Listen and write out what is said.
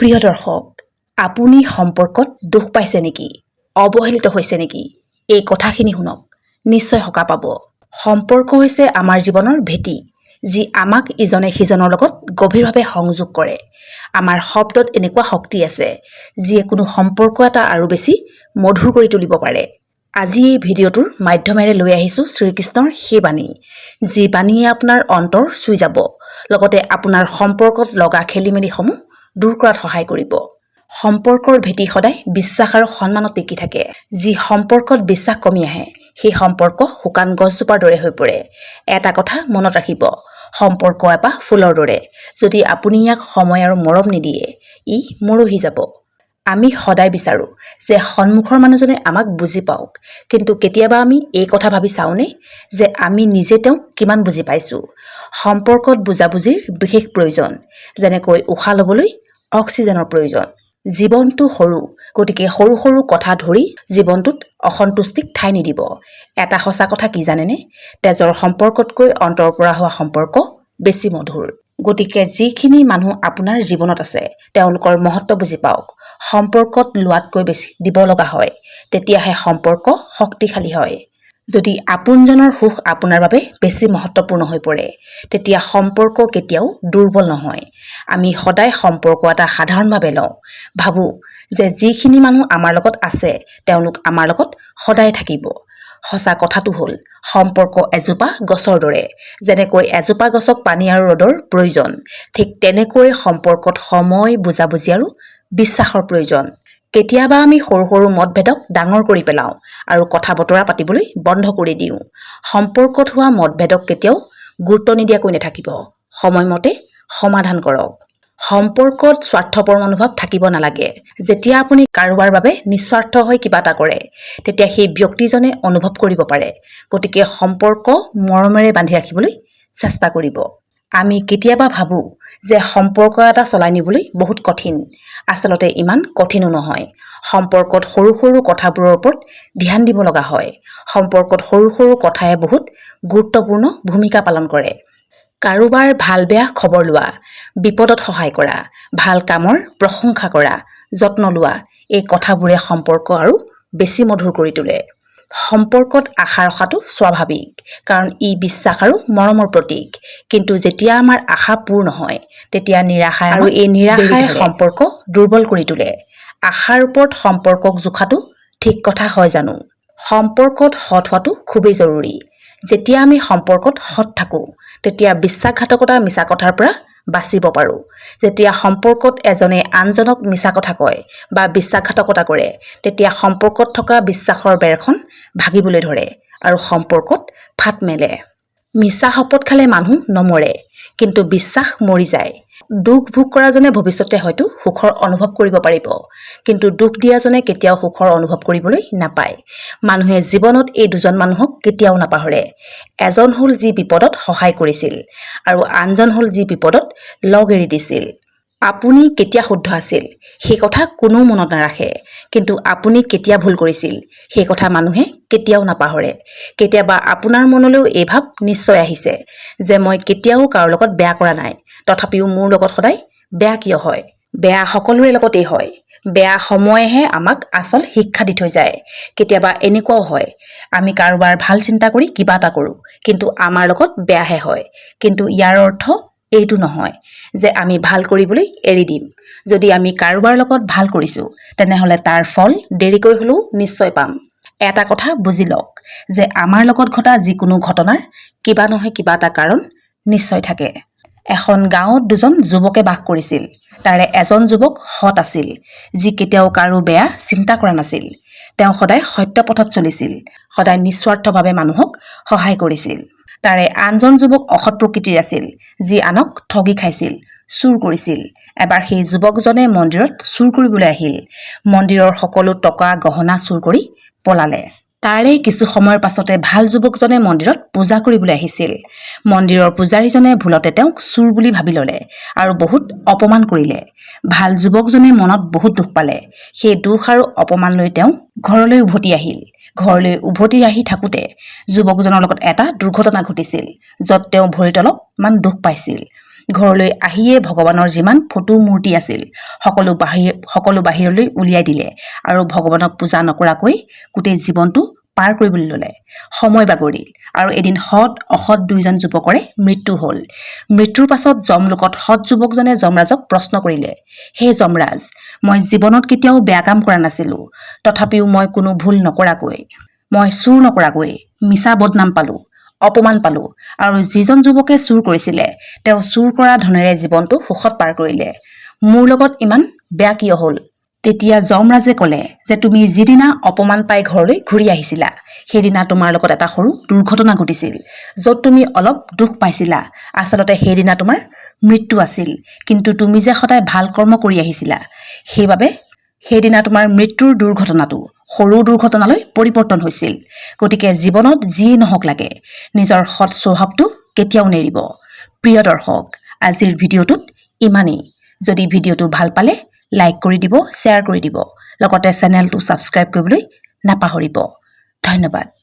প্ৰিয় দৰ্শক আপুনি সম্পৰ্কত দুখ পাইছে নেকি? অৱহেলিত হৈছে নেকি? এই কথাখিনি শুনক। নিশ্চয় সকাহ পাব। সম্পৰ্ক হৈছে আমাৰ জীৱনৰ ভেটি যি আমাক ইজনে সিজনৰ লগত গভীৰভাৱে সংযোগ কৰে। আমাৰ শব্দত এনেকুৱা শক্তি আছে যিয়ে কোনো সম্পৰ্ক এটা আৰু বেছি মধুৰ কৰি তুলিব পাৰে। আজি এই ভিডিঅ'টোৰ মাধ্যমেৰে লৈ আহিছোঁ শ্ৰীকৃষ্ণৰ সেই বাণী যি বাণীয়ে আপোনাৰ অন্তৰ চুই যাব। লগতে আপোনাৰ সম্পৰ্কত লগা খেলি মেলিসমূহ দূৰ কৰাত সহায় কৰিব। সম্পৰ্কৰ ভেটি সদায় বিশ্বাস আৰু সন্মানত টিকি থাকে। যি সম্পৰ্কত বিশ্বাস কমি আহে সেই সম্পৰ্ক শুকান গছজোপাৰ দৰে হৈ পৰে। এটা কথা মনত ৰাখিব সম্পৰ্ক এপাহ ফুলৰ দৰে। যদি আপুনি ইয়াক সময় আৰু মৰম নিদিয়ে ই মৰহি যাব। আমি সদায় বিচাৰোঁ যে সন্মুখৰ মানুহজনে আমাক বুজি পাওক। কিন্তু কেতিয়াবা আমি এই কথা ভাবি চাওঁনে যে আমি নিজে তেওঁক কিমান বুজি পাইছোঁ? সম্পৰ্কত বুজাবুজিৰ বিশেষ প্ৰয়োজন যেনেকৈ উশাহ ল'বলৈ অক্সিজেনৰ প্ৰয়োজন। জীৱনটো সৰু গতিকে সৰু সৰু কথা ধৰি জীৱনটোত অসন্তুষ্টিক ঠাই নিদিব। এটা সঁচা কথা কি জানেনে? তেজৰ সম্পৰ্কতকৈ অন্তৰ পৰা হোৱা সম্পৰ্ক বেছি মধুৰ। গতিকে যিখিনি মানুহ আপোনাৰ জীৱনত আছে তেওঁলোকৰ মহত্ব বুজি পাওক। সম্পৰ্কত লোৱাতকৈ বেছি দিব লগা হয়। তেতিয়াহে সম্পৰ্ক শক্তিশালী হয়। যদি আপোনজনৰ সুখ আপোনাৰ বাবে বেছি মহত্বপূৰ্ণ হৈ পৰে তেতিয়া সম্পৰ্ক কেতিয়াও দুৰ্বল নহয়। আমি সদায় সম্পৰ্ক এটা সাধাৰণভাৱে লওঁ। ভাবোঁ যে যিখিনি মানুহ আমাৰ লগত আছে তেওঁলোক আমাৰ লগত সদায় থাকিব। সঁচা কথাটো হ'ল সম্পৰ্ক এজোপা গছৰ দৰে। যেনেকৈ এজোপা গছক পানী আৰু ৰ'দৰ প্ৰয়োজন ঠিক তেনেকৈ সম্পৰ্কত সময় বুজাবুজি আৰু বিশ্বাসৰ প্ৰয়োজন। কেতিয়াবা আমি সৰু সৰু মতভেদক ডাঙৰ কৰি পেলাওঁ আৰু কথা বতৰা পাতিবলৈ বন্ধ কৰি দিওঁ। সম্পৰ্কত হোৱা মতভেদক কেতিয়াও গুৰুত্ব নিদিয়াকৈ নাথাকিব। সময়মতে সমাধান কৰক। সম্পৰ্কত স্বাৰ্থপৰ মনোভাৱ থাকিব নালাগে। যেতিয়া আপুনি কাৰোবাৰ বাবে নিস্বাৰ্থ হৈ কিবা এটা কৰে তেতিয়া সেই ব্যক্তিজনে অনুভৱ কৰিব পাৰে। গতিকে সম্পৰ্ক মৰমেৰে বান্ধি ৰাখিবলৈ চেষ্টা কৰিব। আমি কেতিয়াবা ভাবোঁ যে সম্পৰ্ক এটা চলাই নিবলৈ বহুত কঠিন। আচলতে ইমান কঠিনো নহয়। সম্পৰ্কত সৰু সৰু কথাবোৰৰ ওপৰত ধ্যান দিব লগা হয়। সম্পৰ্কত সৰু সৰু কথাই বহুত গুৰুত্বপূৰ্ণ ভূমিকা পালন কৰে। কাৰোবাৰ ভাল বেয়া খবৰ লোৱা বিপদত সহায় কৰা ভাল কামৰ প্ৰশংসা কৰা যত্ন লোৱা এই কথাবোৰে সম্পৰ্ক আৰু বেছি মধুৰ কৰি তোলে। সম্পৰ্কত আশা ৰখাটো স্বাভাৱিক কাৰণ ই বিশ্বাস আৰু মৰমৰ প্ৰতীক। কিন্তু যেতিয়া আমাৰ আশা পূৰ নহয় তেতিয়া নিৰাশাই আৰু এই নিৰাশাই সম্পৰ্ক দুৰ্বল কৰি তোলে। আশাৰ ওপৰত সম্পৰ্কক জোখাটো ঠিক কথা হয় জানো? সম্পৰ্কত সৎ হোৱাটো খুবেই জৰুৰী। যেতিয়া আমি সম্পৰ্কত সৎ থাকোঁ তেতিয়া বিশ্বাসঘাতকতা মিছা কথাৰ পৰা বাচিব পাৰোঁ। যেতিয়া সম্পৰ্কত এজনে আনজনক মিছা কথা কয় বা বিশ্বাসঘাতকতা কৰে তেতিয়া সম্পৰ্কত থকা বিশ্বাসৰ বেৰখন ভাগিবলৈ ধৰে আৰু সম্পৰ্কত ফাট মেলে। মিছা শপত খালে মানুহ নমৰে কিন্তু বিশ্বাস মৰি যায়। দুখ ভোগ কৰাজনে ভৱিষ্যতে হয়তো সুখৰ অনুভৱ কৰিব পাৰিব কিন্তু দুখ দিয়াজনে কেতিয়াও সুখৰ অনুভৱ কৰিবলৈ নাপায়। মানুহে জীৱনত এই দুজন মানুহক কেতিয়াও নাপাহৰে। এজন হ'ল যি বিপদত সহায় কৰিছিল আৰু আনজন হ'ল যি বিপদত লগ এৰি দিছিল। আপুনি কেতিয়া শুদ্ধ আছিল? সেই কথা কোনেও মনত নাৰাখে। কিন্তু আপুনি কেতিয়া ভুল কৰিছিল? সেই কথা মানুহে কেতিয়াও নাপাহৰে। কেতিয়াবা আপোনাৰ মনলৈও এই ভাৱ নিশ্চয় আহিছে যে মই কেতিয়াও কাৰো লগত বেয়া কৰা নাই। তথাপিও মোৰ লগত সদায় বেয়া কিয় হয়? বেয়া সকলোৰে লগতেই হয়। বেয়া সময়েহে আমাক আচল শিক্ষা দি থৈ যায়। কেতিয়াবা এনেকুৱাও হয়। আমি কাৰোবাৰ ভাল চিন্তা কৰি কিবা এটা কৰোঁ। কিন্তু আমাৰ লগত বেয়াহে হয়। কিন্তু ইয়াৰ অৰ্থ এইটো নহয় যে আমি ভাল কৰিবলৈ এৰি দিম। যদি আমি কাৰোবাৰ লগত ভাল কৰিছোঁ তেনেহ'লে তাৰ ফল দেৰিকৈ হ'লেও নিশ্চয় পাম। এটা কথা বুজি লওক যে আমাৰ লগত ঘটা যিকোনো ঘটনাৰ কিবা নহয় কিবা এটা কাৰণ নিশ্চয় থাকে। এখন গাঁৱত দুজন যুৱকে বাস কৰিছিল। তাৰে এজন যুৱক সৎ আছিল যি কেতিয়াও কাৰো বেয়া চিন্তা কৰা নাছিল। তেওঁ সদায় সত্য পথত চলিছিল সদায় নিস্বাৰ্থভাৱে মানুহক সহায় কৰিছিল। তাৰে আনজন যুৱক অসৎ প্ৰকৃতিৰ আছিল যি আনক ঠগি খাইছিল চুৰ কৰিছিল। এবাৰ সেই যুৱকজনে মন্দিৰত চুৰ কৰিবলৈ আহিল। মন্দিৰৰ সকলো টকা গহনা চুৰ কৰি পলালে। তাৰে কিছু সময়ৰ পাছতে ভাল যুৱকজনে মন্দিৰত পূজা কৰিবলৈ আহিছিল। মন্দিৰৰ পূজাৰীজনে ভুলতে তেওঁক চুৰ বুলি ভাবি ল'লে আৰু বহুত অপমান কৰিলে। ভাল যুৱকজনে মনত বহুত দুখ পালে। সেই দুখ আৰু অপমান লৈ তেওঁ ঘৰলৈ উভতি আহিল। ঘৰলৈ উভতি আহি থাকোঁতে যুৱকজনৰ লগত এটা দুৰ্ঘটনা ঘটিছিল, য'ত তেওঁ ভৰিত অলপমান দুখ পাইছিল। ঘৰলৈ আহিয়ে ভগৱানৰ যিমান ফটো মূৰ্তি আছিল, সকলো বাহিৰ, সকলো বাহিৰলৈ উলিয়াই দিলে আৰু ভগৱানক পূজা নকৰাকৈ গোটেই জীৱনটো পাৰ কৰিবলৈ ল'লে। সময় বাগৰিল আৰু এদিন সৎ অসৎ দুয়োজন যুৱকৰে মৃত্যু হ'ল। মৃত্যুৰ পাছত যমলোকত সৎ যুৱকজনে যমৰাজক প্ৰশ্ন কৰিলে হে যমৰাজ মই জীৱনত কেতিয়াও বেয়া কাম কৰা নাছিলোঁ। তথাপিও মই কোনো ভুল নকৰাকৈ মই চুৰ নকৰাকৈ মিছা বদনাম পালোঁ অপমান পালোঁ আৰু যিজন যুৱকে চুৰ কৰিছিলে তেওঁ চুৰ কৰা ধনেৰে জীৱনটো সুখত পাৰ কৰিলে। মোৰ লগত ইমান বেয়া কিয় হ'ল? তেতিয়া যমৰাজে ক'লে যে তুমি যিদিনা অপমান পাই ঘৰলৈ ঘূৰি আহিছিলা, সেইদিনা তোমাৰ লগত এটা সৰু দুৰ্ঘটনা ঘটিছিল, য'ত তুমি অলপ দুখ পাইছিলা। আচলতে সেইদিনা তোমাৰ মৃত্যু আছিল, কিন্তু তুমি যে সদায় ভালো কৰ্ম কৰি আহিছিলা, সেইবাবে সেইদিনা তোমাৰ মৃত্যুৰ দুৰ্ঘটনাটো সৰু দুৰ্ঘটনালৈ পৰিৱৰ্তন হৈছিল। গতিকে জীৱনত যিয়েই নহওক লাগে, নিজৰ সৎ স্বভাৱটো কেতিয়াও নেৰিব। প্ৰিয় দৰ্শক, আজিৰ ভিডিঅ'টোত ইমানেই। যদি ভিডিঅ'টো ভালো পালে লাইক কৰি দিব শ্বেয়াৰ কৰি দিব। লগতে চেনেলটো ছাবস্ক্ৰাইব কৰিবলৈ নাপাহৰিব। ধন্যবাদ।